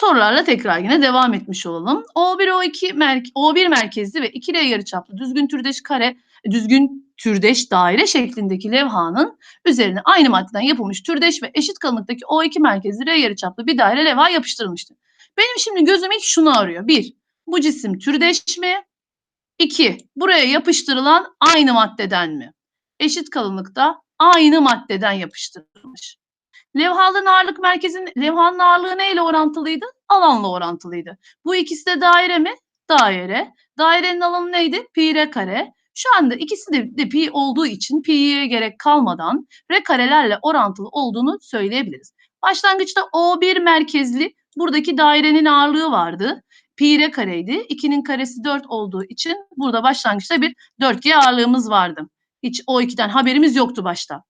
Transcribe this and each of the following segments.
sorularla tekrar yine devam etmiş olalım. O1 O2 merke, O1 merkezli ve 2L yarıçaplı düzgün türdeş kare düzgün türdeş daire şeklindeki levhanın üzerine aynı maddeden yapılmış türdeş ve eşit kalınlıktaki O2 merkezli R yarıçaplı bir daire levha yapıştırılmıştır. Benim şimdi gözüm ilk şunu arıyor. Bir, bu cisim türdeş mi? İki, buraya yapıştırılan aynı maddeden mi? Eşit kalınlıkta aynı maddeden yapıştırılmış. Levhanın ağırlık merkezin levhanın ağırlığı neyle orantılıydı? Alanla orantılıydı. Bu ikisi de daire mi? Daire. Dairenin alanı neydi? Pi r kare. Şu anda ikisi de, de pi olduğu için pi'ye gerek kalmadan r karelerle orantılı olduğunu söyleyebiliriz. Başlangıçta O1 merkezli buradaki dairenin ağırlığı vardı. Pi r kareydi. 2'nin karesi 4 olduğu için burada başlangıçta bir 4G ağırlığımız vardı. Hiç O2'den haberimiz yoktu başta.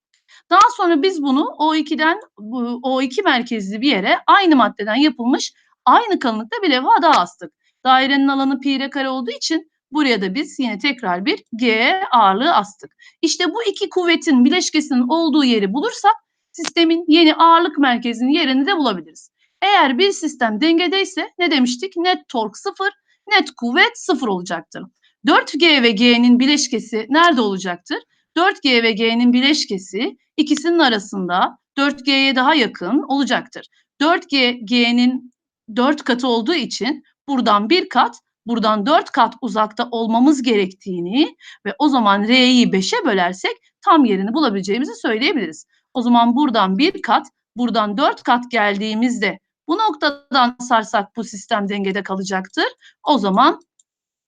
Daha sonra biz bunu O2'den bu O2 merkezli bir yere aynı maddeden yapılmış aynı kalınlıkta bir levha daha astık. Dairenin alanı pi r kare olduğu için buraya da biz yine tekrar bir G ağırlığı astık. İşte bu iki kuvvetin bileşkesinin olduğu yeri bulursak sistemin yeni ağırlık merkezinin yerini de bulabiliriz. Eğer bir sistem dengedeyse ne demiştik? Net tork sıfır, net kuvvet sıfır olacaktır. 4G ve G'nin bileşkesi nerede olacaktır? 4G ve G'nin bileşkesi ikisinin arasında 4G'ye daha yakın olacaktır. 4G, G'nin 4 katı olduğu için buradan bir kat, buradan 4 kat uzakta olmamız gerektiğini ve o zaman R'yi 5'e bölersek tam yerini bulabileceğimizi söyleyebiliriz. O zaman buradan bir kat, buradan 4 kat geldiğimizde bu noktadan sarsak bu sistem dengede kalacaktır. O zaman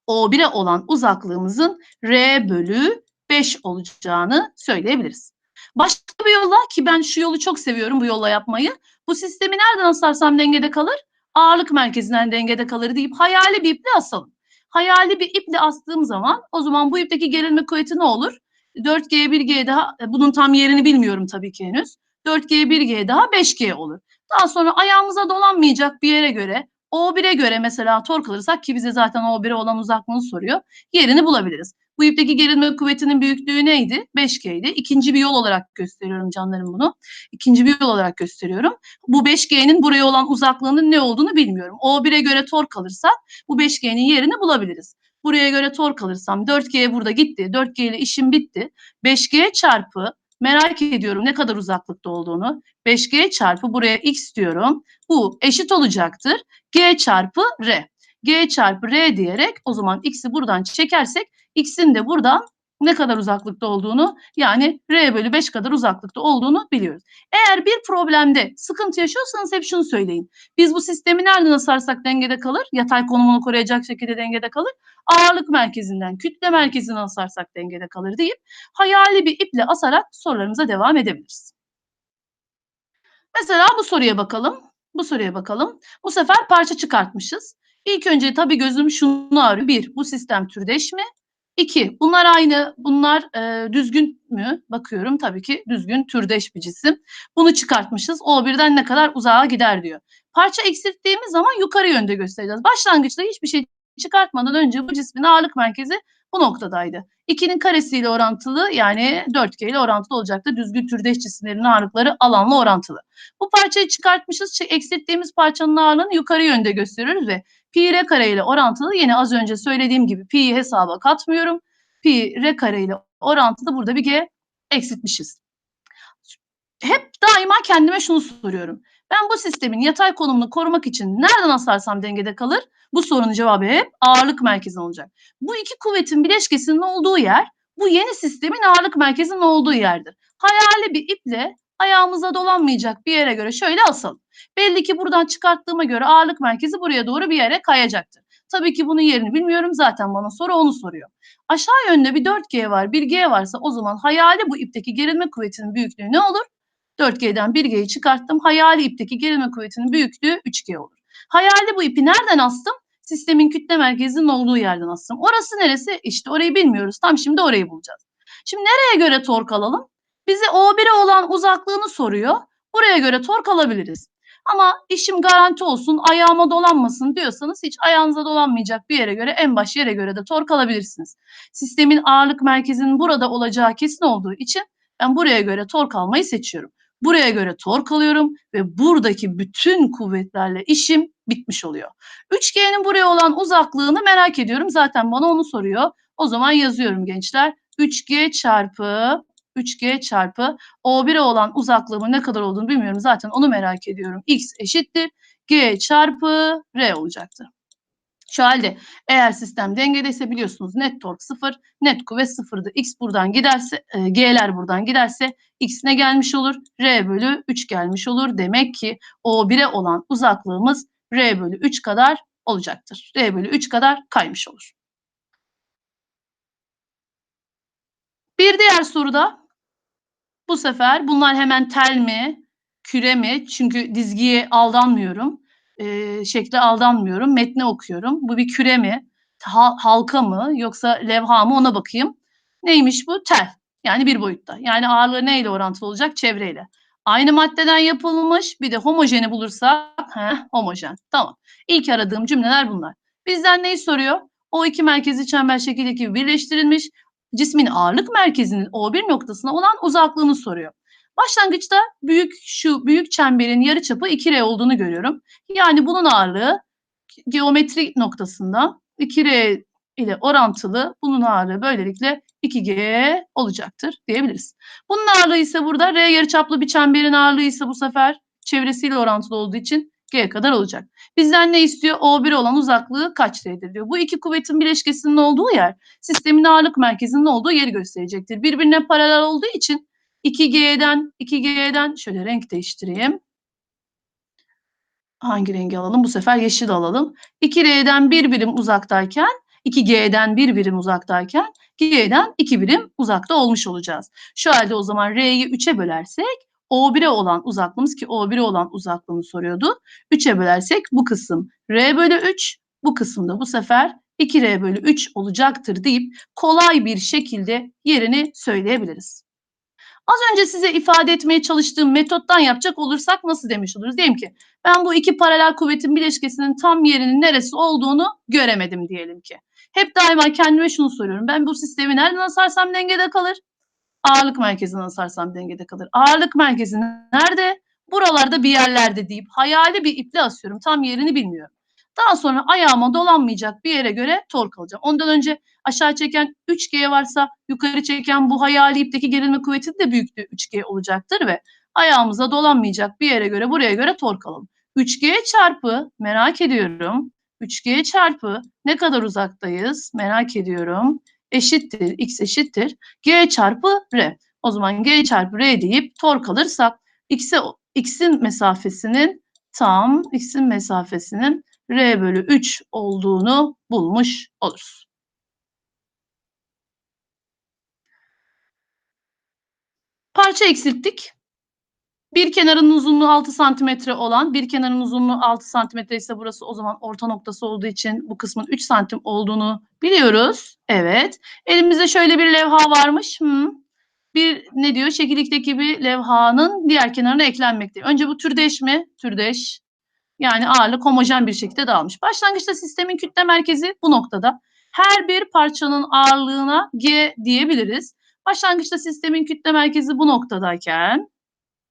O1'e olan uzaklığımızın R bölü 5 olacağını söyleyebiliriz. Başka bir yolla ki ben şu yolu çok seviyorum bu yolla yapmayı. Bu sistemi nereden asarsam dengede kalır? Ağırlık merkezinden dengede kalır deyip hayali bir iple asalım. Hayali bir iple astığım zaman o zaman bu ipteki gerilme kuvveti ne olur? 4G 1G daha bunun tam yerini bilmiyorum tabii ki henüz. 4G 1G daha 5G olur. Daha sonra ayağımıza dolanmayacak bir yere göre O1'e göre mesela tork alırsak ki bize zaten O1'e olan uzaklığını soruyor. Yerini bulabiliriz. Bu ipteki gerilme kuvvetinin büyüklüğü neydi? 5G'ydi. İkinci bir yol olarak gösteriyorum canlarım bunu. İkinci bir yol olarak gösteriyorum. Bu 5G'nin buraya olan uzaklığının ne olduğunu bilmiyorum. O1'e göre tork alırsak bu 5G'nin yerini bulabiliriz. Buraya göre tork alırsam 4G burada gitti. 4G ile işim bitti. 5G çarpı merak ediyorum ne kadar uzaklıkta olduğunu. 5G çarpı buraya X diyorum. Bu eşit olacaktır. G çarpı R. G çarpı R diyerek o zaman X'i buradan çekersek X'in de buradan ne kadar uzaklıkta olduğunu yani R bölü 5 kadar uzaklıkta olduğunu biliyoruz. Eğer bir problemde sıkıntı yaşıyorsanız hep şunu söyleyin. Biz bu sistemi nereden asarsak dengede kalır? Yatay konumunu koruyacak şekilde dengede kalır. Ağırlık merkezinden, kütle merkezinden asarsak dengede kalır deyip hayali bir iple asarak sorularımıza devam edebiliriz. Mesela bu soruya bakalım. Bu soruya bakalım. Bu sefer parça çıkartmışız. İlk önce tabii gözüm şunu arıyor. Bir, bu sistem türdeş mi? İki, bunlar aynı, bunlar e, düzgün mü? Bakıyorum tabii ki düzgün, türdeş bir cisim. Bunu çıkartmışız. O birden ne kadar uzağa gider diyor. Parça eksilttiğimiz zaman yukarı yönde göstereceğiz. Başlangıçta hiçbir şey çıkartmadan önce bu cismin ağırlık merkezi bu noktadaydı. 2'nin karesiyle orantılı yani 4G ile orantılı olacaktı. Düzgün türdeş cisimlerin ağırlıkları alanla orantılı. Bu parçayı çıkartmışız. Eksilttiğimiz parçanın ağırlığını yukarı yönde gösteriyoruz ve pi r kare ile orantılı yine az önce söylediğim gibi pi'yi hesaba katmıyorum. Pi r kare ile orantılı burada bir g eksiltmişiz. Hep daima kendime şunu soruyorum. Ben bu sistemin yatay konumunu korumak için nereden asarsam dengede kalır? Bu sorunun cevabı hep ağırlık merkezinde olacak. Bu iki kuvvetin bileşkesinin olduğu yer bu yeni sistemin ağırlık merkezinin olduğu yerdir. Hayali bir iple ayağımıza dolanmayacak bir yere göre şöyle asalım. Belli ki buradan çıkarttığıma göre ağırlık merkezi buraya doğru bir yere kayacaktır. Tabii ki bunun yerini bilmiyorum zaten bana soru onu soruyor. Aşağı yönde bir 4G var 1G varsa o zaman hayali bu ipteki gerilme kuvvetinin büyüklüğü ne olur? 4G'den 1G'yi çıkarttım. Hayali ipteki gerilme kuvvetinin büyüklüğü 3G olur. Hayali bu ipi nereden astım? Sistemin kütle merkezinin olduğu yerden astım. Orası neresi? İşte orayı bilmiyoruz. Tam şimdi orayı bulacağız. Şimdi nereye göre tork alalım? Bize O1'e olan uzaklığını soruyor. Buraya göre tork alabiliriz. Ama işim garanti olsun, ayağıma dolanmasın diyorsanız hiç ayağınıza dolanmayacak bir yere göre en baş yere göre de tork alabilirsiniz. Sistemin ağırlık merkezinin burada olacağı kesin olduğu için ben buraya göre tork almayı seçiyorum. Buraya göre tork alıyorum ve buradaki bütün kuvvetlerle işim bitmiş oluyor. Üçgenin buraya olan uzaklığını merak ediyorum. Zaten bana onu soruyor. O zaman yazıyorum gençler. 3G çarpı 3G çarpı O1'e olan uzaklığımın ne kadar olduğunu bilmiyorum. Zaten onu merak ediyorum. X eşittir. G çarpı R olacaktır. Şu halde eğer sistem dengedeyse biliyorsunuz net tork 0, net kuvvet 0'dı. X buradan giderse, e, G'ler buradan giderse X ne gelmiş olur? R bölü 3 gelmiş olur. Demek ki O1'e olan uzaklığımız R bölü 3 kadar olacaktır. R bölü 3 kadar kaymış olur. Bir diğer soruda bu sefer bunlar hemen tel mi, küre mi? Çünkü dizgiye aldanmıyorum. E, şekle aldanmıyorum. Metni okuyorum. Bu bir küre mi? Ha, halka mı? Yoksa levha mı? Ona bakayım. Neymiş bu? Tel. Yani bir boyutta. Yani ağırlığı neyle orantılı olacak? Çevreyle. Aynı maddeden yapılmış. Bir de homojeni bulursak heh, homojen. Tamam. İlk aradığım cümleler bunlar. Bizden neyi soruyor? O iki merkezi çember şekildeki birleştirilmiş cismin ağırlık merkezinin O1 noktasına olan uzaklığını soruyor. Başlangıçta büyük şu büyük çemberin yarıçapı 2R olduğunu görüyorum. Yani bunun ağırlığı geometri noktasında 2R ile orantılı bunun ağırlığı böylelikle 2G olacaktır diyebiliriz. Bunun ağırlığı ise burada R yarıçaplı bir çemberin ağırlığı ise bu sefer çevresiyle orantılı olduğu için G kadar olacak. Bizden ne istiyor? O1 olan uzaklığı kaç R'dir diyor. Bu iki kuvvetin bileşkesinin olduğu yer sistemin ağırlık merkezinin olduğu yeri gösterecektir. Birbirine paralel olduğu için 2G'den 2G'den şöyle renk değiştireyim. Hangi rengi alalım? Bu sefer yeşil alalım. 2R'den bir birim uzaktayken 2G'den bir birim uzaktayken G'den iki birim uzakta olmuş olacağız. Şu halde o zaman R'yi 3'e bölersek O1'e olan uzaklığımız ki O1'e olan uzaklığını soruyordu. 3'e bölersek bu kısım R bölü 3 bu kısımda bu sefer 2R bölü 3 olacaktır deyip kolay bir şekilde yerini söyleyebiliriz. Az önce size ifade etmeye çalıştığım metottan yapacak olursak nasıl demiş oluruz? Diyelim ki ben bu iki paralel kuvvetin bileşkesinin tam yerinin neresi olduğunu göremedim diyelim ki. Hep daima kendime şunu soruyorum. Ben bu sistemi nereden asarsam dengede kalır? Ağırlık merkezinden asarsam dengede kalır. Ağırlık merkezi nerede? Buralarda bir yerlerde deyip hayali bir iple asıyorum. Tam yerini bilmiyorum. Daha sonra ayağıma dolanmayacak bir yere göre tork alacağım. Ondan önce aşağı çeken 3G varsa yukarı çeken bu hayali ipteki gerilme kuvveti de büyüklüğü 3G olacaktır ve ayağımıza dolanmayacak bir yere göre buraya göre tork alalım. 3G çarpı merak ediyorum. 3G çarpı ne kadar uzaktayız merak ediyorum. Eşittir x eşittir G çarpı R. O zaman G çarpı R deyip tork alırsak x'e x'in mesafesinin tam x'in mesafesinin R bölü 3 olduğunu bulmuş oluruz. Parça eksilttik. Bir kenarın uzunluğu 6 santimetre olan, bir kenarın uzunluğu 6 santimetre ise burası o zaman orta noktası olduğu için bu kısmın 3 santim olduğunu biliyoruz. Evet. Elimizde şöyle bir levha varmış. Hmm. Bir ne diyor? Şekildeki bir levhanın diğer kenarına eklenmekte. Önce bu türdeş mi? Türdeş. Yani ağırlık homojen bir şekilde dağılmış. Başlangıçta sistemin kütle merkezi bu noktada. Her bir parçanın ağırlığına G diyebiliriz. Başlangıçta sistemin kütle merkezi bu noktadayken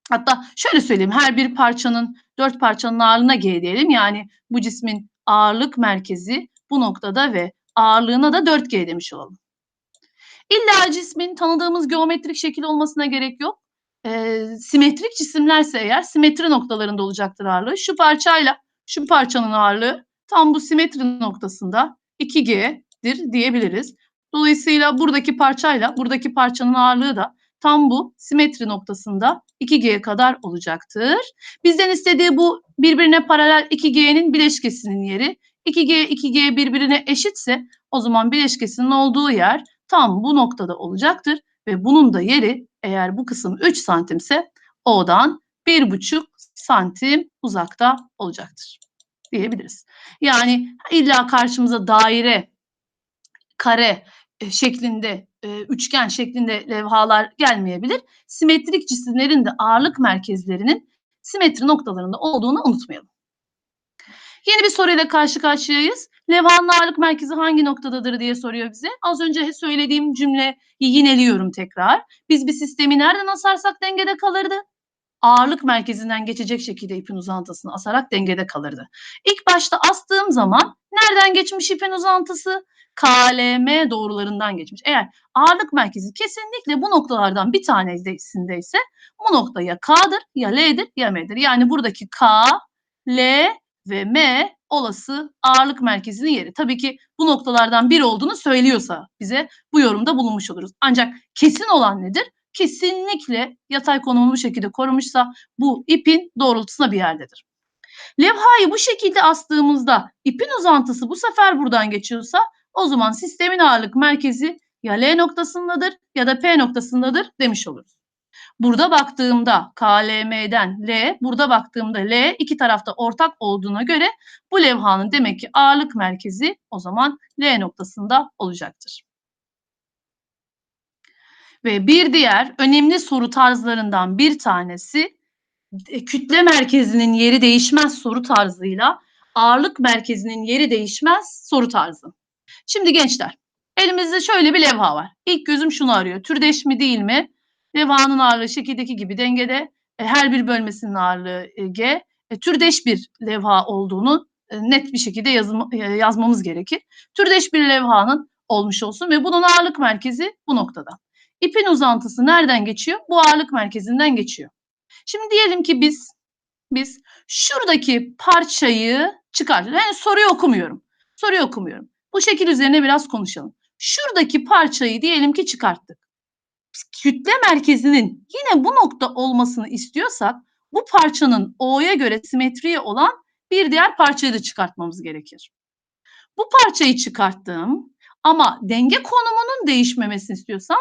hatta şöyle söyleyeyim her bir parçanın dört parçanın ağırlığına G diyelim. Yani bu cismin ağırlık merkezi bu noktada ve ağırlığına da 4G demiş olalım. İlla cismin tanıdığımız geometrik şekil olmasına gerek yok e, simetrik cisimlerse eğer simetri noktalarında olacaktır ağırlığı. Şu parçayla şu parçanın ağırlığı tam bu simetri noktasında 2G'dir diyebiliriz. Dolayısıyla buradaki parçayla buradaki parçanın ağırlığı da tam bu simetri noktasında 2G kadar olacaktır. Bizden istediği bu birbirine paralel 2G'nin bileşkesinin yeri. 2G 2G birbirine eşitse o zaman bileşkesinin olduğu yer tam bu noktada olacaktır ve bunun da yeri eğer bu kısım 3 santimse O'dan 1,5 santim uzakta olacaktır diyebiliriz. Yani illa karşımıza daire, kare şeklinde, e, üçgen şeklinde levhalar gelmeyebilir. Simetrik cisimlerin de ağırlık merkezlerinin simetri noktalarında olduğunu unutmayalım. Yeni bir soruyla karşı karşıyayız. Levhanın ağırlık merkezi hangi noktadadır diye soruyor bize. Az önce söylediğim cümleyi yineliyorum tekrar. Biz bir sistemi nereden asarsak dengede kalırdı? ağırlık merkezinden geçecek şekilde ipin uzantısını asarak dengede kalırdı. İlk başta astığım zaman nereden geçmiş ipin uzantısı? KLM doğrularından geçmiş. Eğer ağırlık merkezi kesinlikle bu noktalardan bir tanesindeyse bu nokta ya K'dır ya L'dir ya M'dir. Yani buradaki K, L ve M olası ağırlık merkezinin yeri. Tabii ki bu noktalardan biri olduğunu söylüyorsa bize bu yorumda bulunmuş oluruz. Ancak kesin olan nedir? Kesinlikle yatay konumunu bu şekilde korumuşsa bu ipin doğrultusuna bir yerdedir. Levhayı bu şekilde astığımızda ipin uzantısı bu sefer buradan geçiyorsa o zaman sistemin ağırlık merkezi ya L noktasındadır ya da P noktasındadır demiş oluruz. Burada baktığımda KLM'den L, burada baktığımda L iki tarafta ortak olduğuna göre bu levhanın demek ki ağırlık merkezi o zaman L noktasında olacaktır. Ve bir diğer önemli soru tarzlarından bir tanesi kütle merkezinin yeri değişmez soru tarzıyla ağırlık merkezinin yeri değişmez soru tarzı. Şimdi gençler elimizde şöyle bir levha var. İlk gözüm şunu arıyor. Türdeş mi değil mi? Levhanın ağırlığı şekildeki gibi dengede. E, her bir bölmesinin ağırlığı e, G. E, türdeş bir levha olduğunu e, net bir şekilde yazma, e, yazmamız gerekir. Türdeş bir levhanın olmuş olsun ve bunun ağırlık merkezi bu noktada. İpin uzantısı nereden geçiyor? Bu ağırlık merkezinden geçiyor. Şimdi diyelim ki biz biz şuradaki parçayı çıkartıyoruz. Yani soruyu okumuyorum. Soruyu okumuyorum. Bu şekil üzerine biraz konuşalım. Şuradaki parçayı diyelim ki çıkarttık. Kütle merkezinin yine bu nokta olmasını istiyorsak bu parçanın O'ya göre simetriye olan bir diğer parçayı da çıkartmamız gerekir. Bu parçayı çıkarttım ama denge konumunun değişmemesini istiyorsam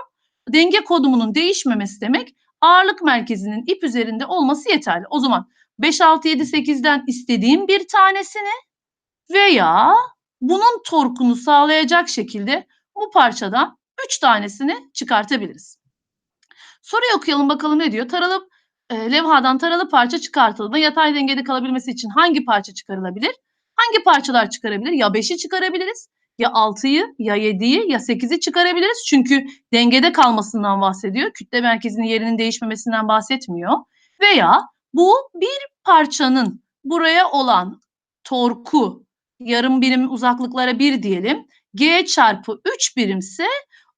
denge konumunun değişmemesi demek ağırlık merkezinin ip üzerinde olması yeterli. O zaman 5, 6, 7, 8'den istediğim bir tanesini veya bunun torkunu sağlayacak şekilde bu parçadan 3 tanesini çıkartabiliriz. Soruyu okuyalım bakalım ne diyor. Taralı e, levhadan taralı parça çıkartıldığında yatay dengede kalabilmesi için hangi parça çıkarılabilir? Hangi parçalar çıkarabilir? Ya 5'i çıkarabiliriz, ya 6'yı, ya 7'yi, ya 8'i çıkarabiliriz. Çünkü dengede kalmasından bahsediyor. Kütle merkezinin yerinin değişmemesinden bahsetmiyor. Veya bu bir parçanın buraya olan torku yarım birim uzaklıklara 1 diyelim. G çarpı 3 birimse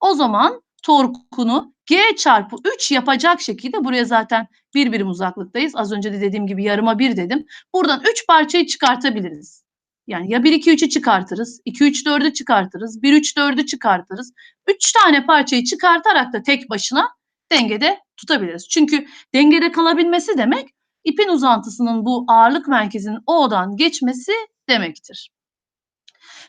o zaman torkunu G çarpı 3 yapacak şekilde buraya zaten bir birim uzaklıktayız. Az önce de dediğim gibi yarıma 1 dedim. Buradan 3 parçayı çıkartabiliriz. Yani ya 1 2 3'ü çıkartırız, 2 3 4'ü çıkartırız, 1 3 4'ü çıkartırız. 3 tane parçayı çıkartarak da tek başına dengede tutabiliriz. Çünkü dengede kalabilmesi demek ipin uzantısının bu ağırlık merkezinin O'dan geçmesi demektir.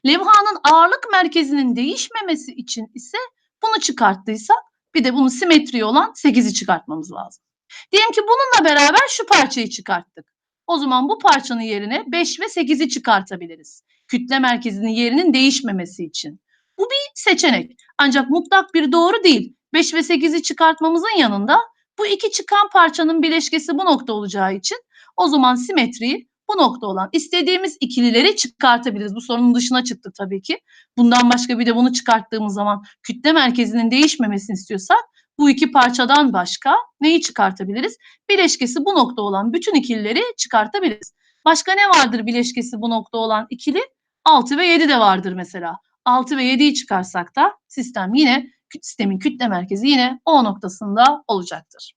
Levhanın ağırlık merkezinin değişmemesi için ise bunu çıkarttıysak bir de bunun simetri olan 8'i çıkartmamız lazım. Diyelim ki bununla beraber şu parçayı çıkarttık. O zaman bu parçanın yerine 5 ve 8'i çıkartabiliriz. Kütle merkezinin yerinin değişmemesi için. Bu bir seçenek. Ancak mutlak bir doğru değil. 5 ve 8'i çıkartmamızın yanında bu iki çıkan parçanın bileşkesi bu nokta olacağı için o zaman simetriyi bu nokta olan istediğimiz ikilileri çıkartabiliriz. Bu sorunun dışına çıktı tabii ki. Bundan başka bir de bunu çıkarttığımız zaman kütle merkezinin değişmemesini istiyorsak bu iki parçadan başka neyi çıkartabiliriz? Bileşkesi bu nokta olan bütün ikilileri çıkartabiliriz. Başka ne vardır bileşkesi bu nokta olan ikili? 6 ve 7 de vardır mesela. 6 ve 7'yi çıkarsak da sistem yine sistemin kütle merkezi yine O noktasında olacaktır.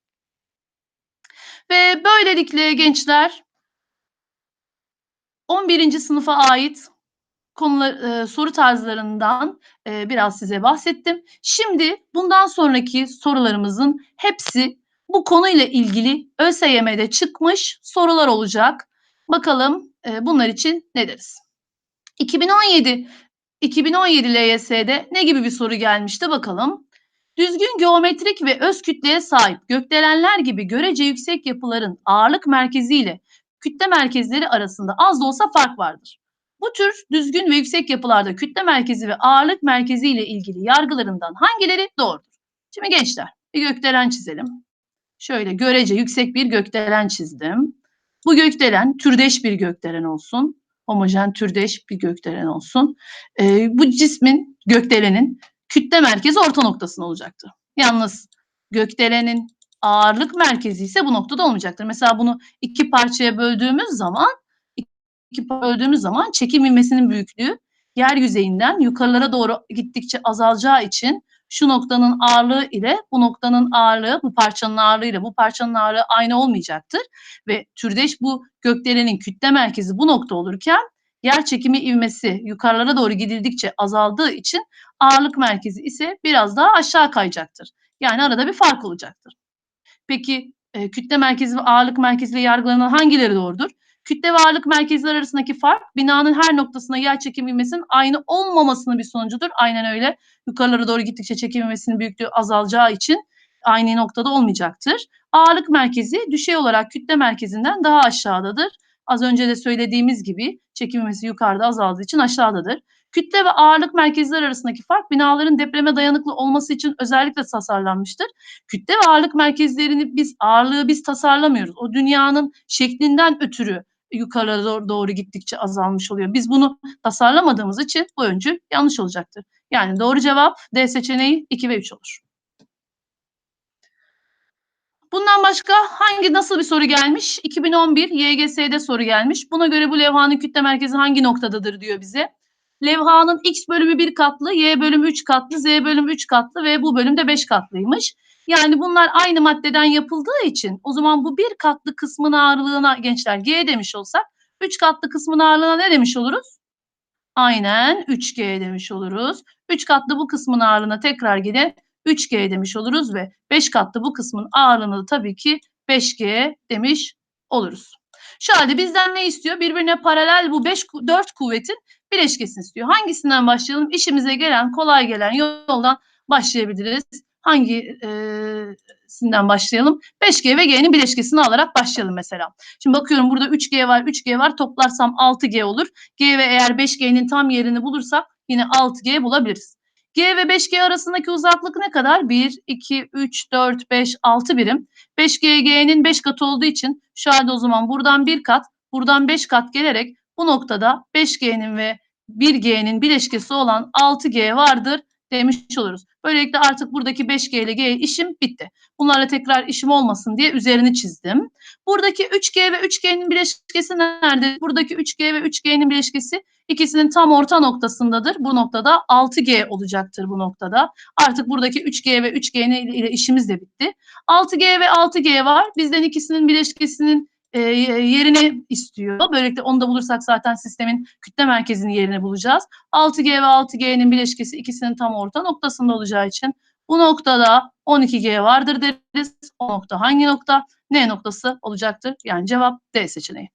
Ve böylelikle gençler 11. sınıfa ait konular, e, soru tarzlarından e, biraz size bahsettim. Şimdi bundan sonraki sorularımızın hepsi bu konuyla ilgili ÖSYM'de çıkmış sorular olacak. Bakalım e, bunlar için ne deriz? 2017 2017 LYS'de ne gibi bir soru gelmişti bakalım. Düzgün geometrik ve öz kütleye sahip gökdelenler gibi görece yüksek yapıların ağırlık merkeziyle kütle merkezleri arasında az da olsa fark vardır. Bu tür düzgün ve yüksek yapılarda kütle merkezi ve ağırlık merkezi ile ilgili yargılarından hangileri doğrudur? Şimdi gençler bir gökdelen çizelim. Şöyle görece yüksek bir gökdelen çizdim. Bu gökdelen türdeş bir gökdelen olsun. Homojen türdeş bir gökdelen olsun. Ee, bu cismin, gökdelenin kütle merkezi orta noktasında olacaktır. Yalnız gökdelenin ağırlık merkezi ise bu noktada olmayacaktır. Mesela bunu iki parçaya böldüğümüz zaman iki böldüğümüz zaman çekim ivmesinin büyüklüğü yer yüzeyinden yukarılara doğru gittikçe azalacağı için şu noktanın ağırlığı ile bu noktanın ağırlığı, bu parçanın ağırlığı ile bu parçanın ağırlığı aynı olmayacaktır. Ve türdeş bu gökdelenin kütle merkezi bu nokta olurken yer çekimi ivmesi yukarılara doğru gidildikçe azaldığı için ağırlık merkezi ise biraz daha aşağı kayacaktır. Yani arada bir fark olacaktır. Peki e, kütle merkezi ve ağırlık merkeziyle yargılanan hangileri doğrudur? Kütle ve ağırlık merkezleri arasındaki fark binanın her noktasına yer çekim ivmesinin aynı olmamasının bir sonucudur. Aynen öyle. Yukarılara doğru gittikçe çekim ivmesinin büyüklüğü azalacağı için aynı noktada olmayacaktır. Ağırlık merkezi düşey olarak kütle merkezinden daha aşağıdadır. Az önce de söylediğimiz gibi çekim ivmesi yukarıda azaldığı için aşağıdadır. Kütle ve ağırlık merkezleri arasındaki fark binaların depreme dayanıklı olması için özellikle tasarlanmıştır. Kütle ve ağırlık merkezlerini biz ağırlığı biz tasarlamıyoruz. O dünyanın şeklinden ötürü yukarılara doğru, doğru gittikçe azalmış oluyor. Biz bunu tasarlamadığımız için bu öncül yanlış olacaktır. Yani doğru cevap D seçeneği 2 ve 3 olur. Bundan başka hangi nasıl bir soru gelmiş? 2011 YGS'de soru gelmiş. Buna göre bu levhanın kütle merkezi hangi noktadadır diyor bize. Levhanın X bölümü 1 katlı, Y bölümü 3 katlı, Z bölümü 3 katlı ve bu bölümde 5 katlıymış. Yani bunlar aynı maddeden yapıldığı için o zaman bu bir katlı kısmın ağırlığına gençler G demiş olsak 3 katlı kısmın ağırlığına ne demiş oluruz? Aynen 3G demiş oluruz. 3 katlı bu kısmın ağırlığına tekrar yine 3G demiş oluruz ve 5 katlı bu kısmın ağırlığına da tabii ki 5G demiş oluruz. Şu halde bizden ne istiyor? Birbirine paralel bu 5 4 kuvvetin bileşkesini istiyor. Hangisinden başlayalım? İşimize gelen, kolay gelen yoldan başlayabiliriz. Hangisinden başlayalım? 5G ve G'nin bileşkesini alarak başlayalım mesela. Şimdi bakıyorum burada 3G var, 3G var. Toplarsam 6G olur. G ve eğer 5G'nin tam yerini bulursak yine 6G bulabiliriz. G ve 5G arasındaki uzaklık ne kadar? 1, 2, 3, 4, 5, 6 birim. 5G, G'nin 5 katı olduğu için şu halde o zaman buradan 1 kat, buradan 5 kat gelerek bu noktada 5G'nin ve 1G'nin bileşkesi olan 6G vardır demiş oluruz. Böylelikle artık buradaki 5G ile G işim bitti. Bunlarla tekrar işim olmasın diye üzerini çizdim. Buradaki 3G ve 3G'nin bileşkesi nerede? Buradaki 3G ve 3G'nin bileşkesi ikisinin tam orta noktasındadır. Bu noktada 6G olacaktır bu noktada. Artık buradaki 3G ve 3G'nin ile işimiz de bitti. 6G ve 6G var. Bizden ikisinin bileşkesinin e, yerini istiyor. Böylelikle onu da bulursak zaten sistemin kütle merkezinin yerini bulacağız. 6G ve 6G'nin bileşkesi ikisinin tam orta noktasında olacağı için bu noktada 12G vardır deriz. O nokta hangi nokta? N noktası olacaktır. Yani cevap D seçeneği.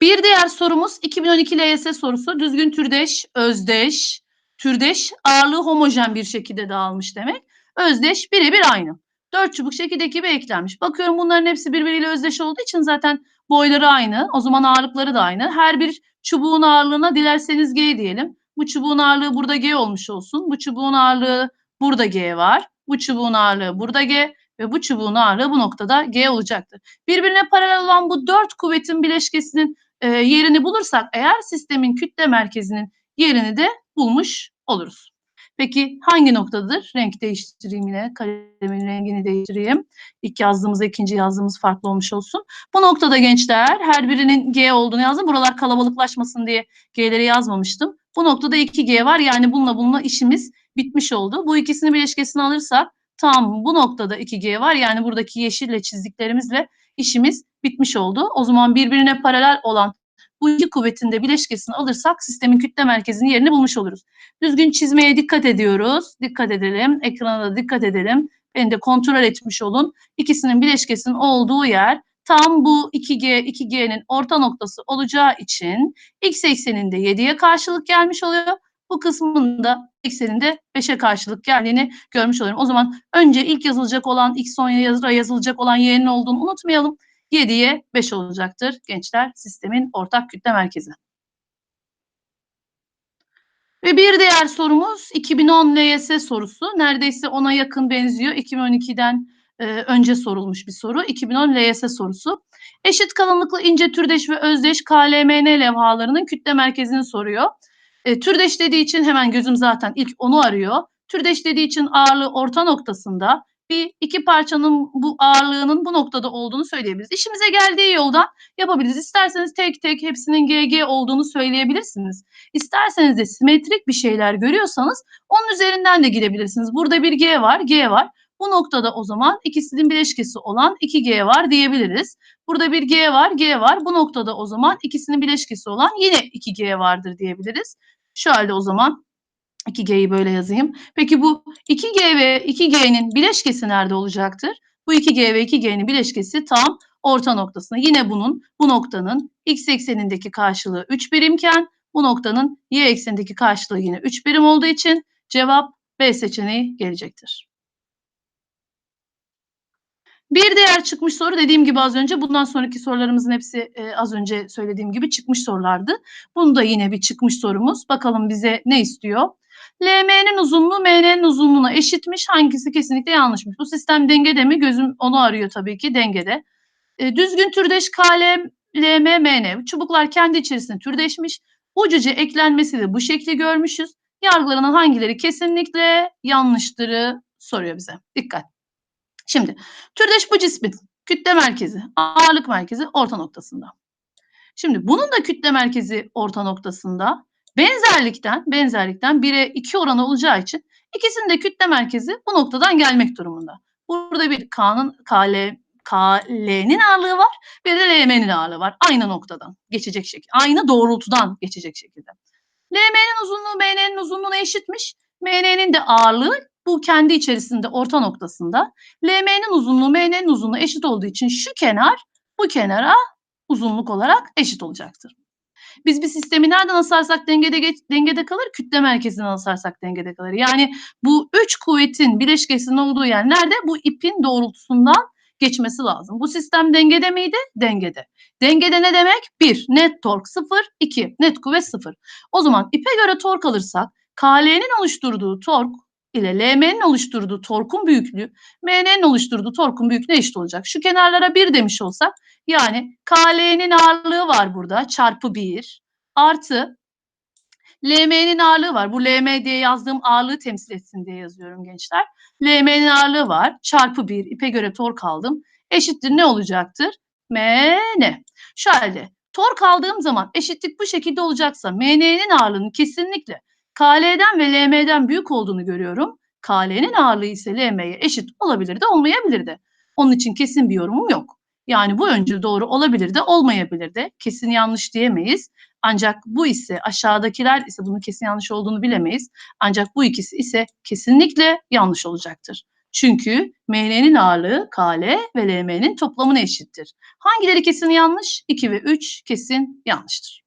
Bir diğer sorumuz 2012 LYS sorusu. Düzgün türdeş, özdeş, türdeş ağırlığı homojen bir şekilde dağılmış demek. Özdeş birebir aynı. Dört çubuk şekil ekibi eklenmiş. Bakıyorum bunların hepsi birbiriyle özdeş olduğu için zaten boyları aynı. O zaman ağırlıkları da aynı. Her bir çubuğun ağırlığına dilerseniz G diyelim. Bu çubuğun ağırlığı burada G olmuş olsun. Bu çubuğun ağırlığı burada G var. Bu çubuğun ağırlığı burada G ve bu çubuğun ağırlığı bu noktada G olacaktır. Birbirine paralel olan bu dört kuvvetin bileşkesinin e, yerini bulursak eğer sistemin kütle merkezinin yerini de bulmuş oluruz. Peki hangi noktadır? Renk değiştireyim yine. Kalemin rengini değiştireyim. İlk yazdığımızda ikinci yazdığımız farklı olmuş olsun. Bu noktada gençler her birinin G olduğunu yazdım. Buralar kalabalıklaşmasın diye G'leri yazmamıştım. Bu noktada 2G var. Yani bununla bununla işimiz bitmiş oldu. Bu ikisini bileşkesini alırsak tam bu noktada 2G var. Yani buradaki yeşille çizdiklerimizle işimiz bitmiş oldu. O zaman birbirine paralel olan bu iki kuvvetin de bileşkesini alırsak sistemin kütle merkezinin yerini bulmuş oluruz. Düzgün çizmeye dikkat ediyoruz. Dikkat edelim. Ekrana da dikkat edelim. Beni de kontrol etmiş olun. İkisinin bileşkesinin olduğu yer tam bu 2G, 2G'nin orta noktası olacağı için x ekseninde 7'ye karşılık gelmiş oluyor. Bu kısmında ekseninde 5'e karşılık geldiğini görmüş oluyorum. O zaman önce ilk yazılacak olan x son yazılacak olan y'nin olduğunu unutmayalım. 7'ye 5 olacaktır gençler sistemin ortak kütle merkezi. Ve bir diğer sorumuz 2010 LYS sorusu. Neredeyse ona yakın benziyor. 2012'den e, önce sorulmuş bir soru. 2010 LYS sorusu. Eşit kalınlıklı ince türdeş ve özdeş KLMN levhalarının kütle merkezini soruyor. E, türdeş dediği için hemen gözüm zaten ilk onu arıyor. Türdeş dediği için ağırlığı orta noktasında bir iki parçanın bu ağırlığının bu noktada olduğunu söyleyebiliriz. İşimize geldiği yoldan yapabiliriz. İsterseniz tek tek hepsinin GG olduğunu söyleyebilirsiniz. İsterseniz de simetrik bir şeyler görüyorsanız onun üzerinden de gidebilirsiniz. Burada bir G var, G var. Bu noktada o zaman ikisinin bileşkesi olan 2G var diyebiliriz. Burada bir G var, G var. Bu noktada o zaman ikisinin bileşkesi olan yine 2G vardır diyebiliriz. Şu halde o zaman 2G'yi böyle yazayım. Peki bu 2G ve 2G'nin bileşkesi nerede olacaktır? Bu 2G ve 2G'nin bileşkesi tam orta noktasında. Yine bunun bu noktanın x eksenindeki karşılığı 3 birimken bu noktanın y eksenindeki karşılığı yine 3 birim olduğu için cevap B seçeneği gelecektir. Bir diğer çıkmış soru dediğim gibi az önce bundan sonraki sorularımızın hepsi e, az önce söylediğim gibi çıkmış sorulardı. Bunu da yine bir çıkmış sorumuz. Bakalım bize ne istiyor? LM'nin uzunluğu MN'nin uzunluğuna eşitmiş. Hangisi kesinlikle yanlışmış? Bu sistem dengede mi? Gözüm onu arıyor tabii ki dengede. E, düzgün türdeş KL, LM, MN. Çubuklar kendi içerisinde türdeşmiş. Ucuca eklenmesi de bu şekli görmüşüz. Yargılanan hangileri kesinlikle yanlıştırı soruyor bize. Dikkat. Şimdi türdeş bu cismin kütle merkezi, ağırlık merkezi orta noktasında. Şimdi bunun da kütle merkezi orta noktasında benzerlikten benzerlikten 1'e 2 oranı olacağı için ikisinin de kütle merkezi bu noktadan gelmek durumunda. Burada bir K'nın KL KL'nin ağırlığı var bir de LM'nin ağırlığı var. Aynı noktadan geçecek şekilde. Aynı doğrultudan geçecek şekilde. LM'nin uzunluğu MN'nin uzunluğuna eşitmiş. MN'nin de ağırlığı bu kendi içerisinde orta noktasında. LM'nin uzunluğu MN'nin uzunluğu eşit olduğu için şu kenar bu kenara uzunluk olarak eşit olacaktır. Biz bir sistemi nereden asarsak dengede geç, dengede kalır, kütle merkezinden asarsak dengede kalır. Yani bu üç kuvvetin bileşkesinin olduğu yer nerede? Bu ipin doğrultusundan geçmesi lazım. Bu sistem dengede miydi? Dengede. Dengede ne demek? 1. Net tork 0. 2. Net kuvvet 0. O zaman ipe göre tork alırsak KL'nin oluşturduğu tork ile LM'nin oluşturduğu torkun büyüklüğü MN'nin oluşturduğu torkun büyüklüğüne eşit olacak. Şu kenarlara 1 demiş olsak yani KL'nin ağırlığı var burada çarpı 1 artı LM'nin ağırlığı var. Bu LM diye yazdığım ağırlığı temsil etsin diye yazıyorum gençler. LM'nin ağırlığı var. Çarpı 1 ipe göre tork aldım. Eşittir ne olacaktır? MN. Şu halde tork aldığım zaman eşitlik bu şekilde olacaksa MN'nin ağırlığının kesinlikle KL'den ve LM'den büyük olduğunu görüyorum. KL'nin ağırlığı ise LM'ye eşit olabilir de olmayabilir de. Onun için kesin bir yorumum yok. Yani bu öncül doğru olabilir de olmayabilir de. Kesin yanlış diyemeyiz. Ancak bu ise aşağıdakiler ise bunun kesin yanlış olduğunu bilemeyiz. Ancak bu ikisi ise kesinlikle yanlış olacaktır. Çünkü MN'nin ağırlığı KL ve LM'nin toplamına eşittir. Hangileri kesin yanlış? 2 ve 3 kesin yanlıştır.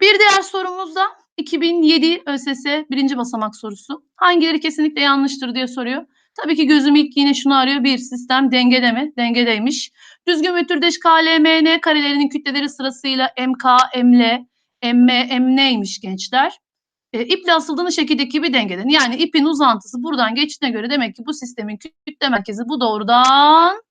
Bir diğer sorumuz da 2007 ÖSS birinci basamak sorusu. Hangileri kesinlikle yanlıştır diye soruyor. Tabii ki gözüm ilk yine şunu arıyor. Bir sistem dengede mi? Dengedeymiş. Düzgün ve türdeş KLMN karelerinin kütleleri sırasıyla MK, ML, MM, MN'ymiş gençler. E, iple asıldığını şekildeki bir dengeden. Yani ipin uzantısı buradan geçtiğine göre demek ki bu sistemin kütle merkezi bu doğrudan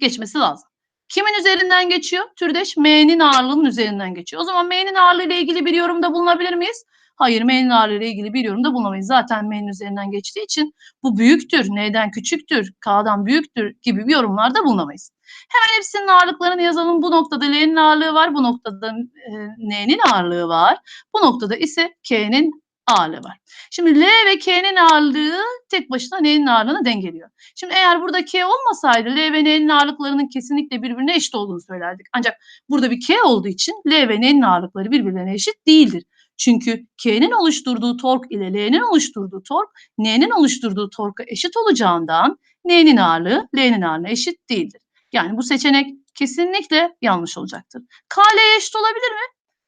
geçmesi lazım. Kimin üzerinden geçiyor? Türdeş M'nin ağırlığının üzerinden geçiyor. O zaman M'nin ağırlığı ile ilgili bir yorumda bulunabilir miyiz? Hayır ağırlığı ile ilgili bir yorumda bulunamayız. Zaten M'nin üzerinden geçtiği için bu büyüktür, N'den küçüktür, K'dan büyüktür gibi bir yorumlarda bulunamayız. Hemen hepsinin ağırlıklarını yazalım. Bu noktada L'nin ağırlığı var, bu noktada e, N'nin ağırlığı var. Bu noktada ise K'nin ağırlığı var. Şimdi L ve K'nin ağırlığı tek başına N'nin ağırlığını dengeliyor. Şimdi eğer burada K olmasaydı L ve N'nin ağırlıklarının kesinlikle birbirine eşit olduğunu söylerdik. Ancak burada bir K olduğu için L ve N'nin ağırlıkları birbirlerine eşit değildir. Çünkü K'nin oluşturduğu tork ile L'nin oluşturduğu tork N'nin oluşturduğu torka eşit olacağından N'nin ağırlığı L'nin ağırlığına eşit değildir. Yani bu seçenek kesinlikle yanlış olacaktır. K L'ye eşit olabilir mi?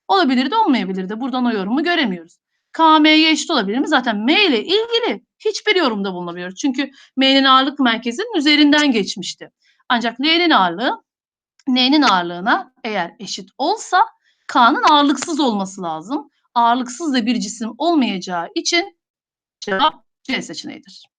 Olabilir de olmayabilir de. Buradan o yorumu göremiyoruz. K M'ye eşit olabilir mi? Zaten M ile ilgili hiçbir yorumda bulunamıyoruz. Çünkü M'nin ağırlık merkezinin üzerinden geçmişti. Ancak L'nin ağırlığı N'nin ağırlığına eğer eşit olsa K'nın ağırlıksız olması lazım ağırlıksız da bir cisim olmayacağı için cevap C seçeneğidir.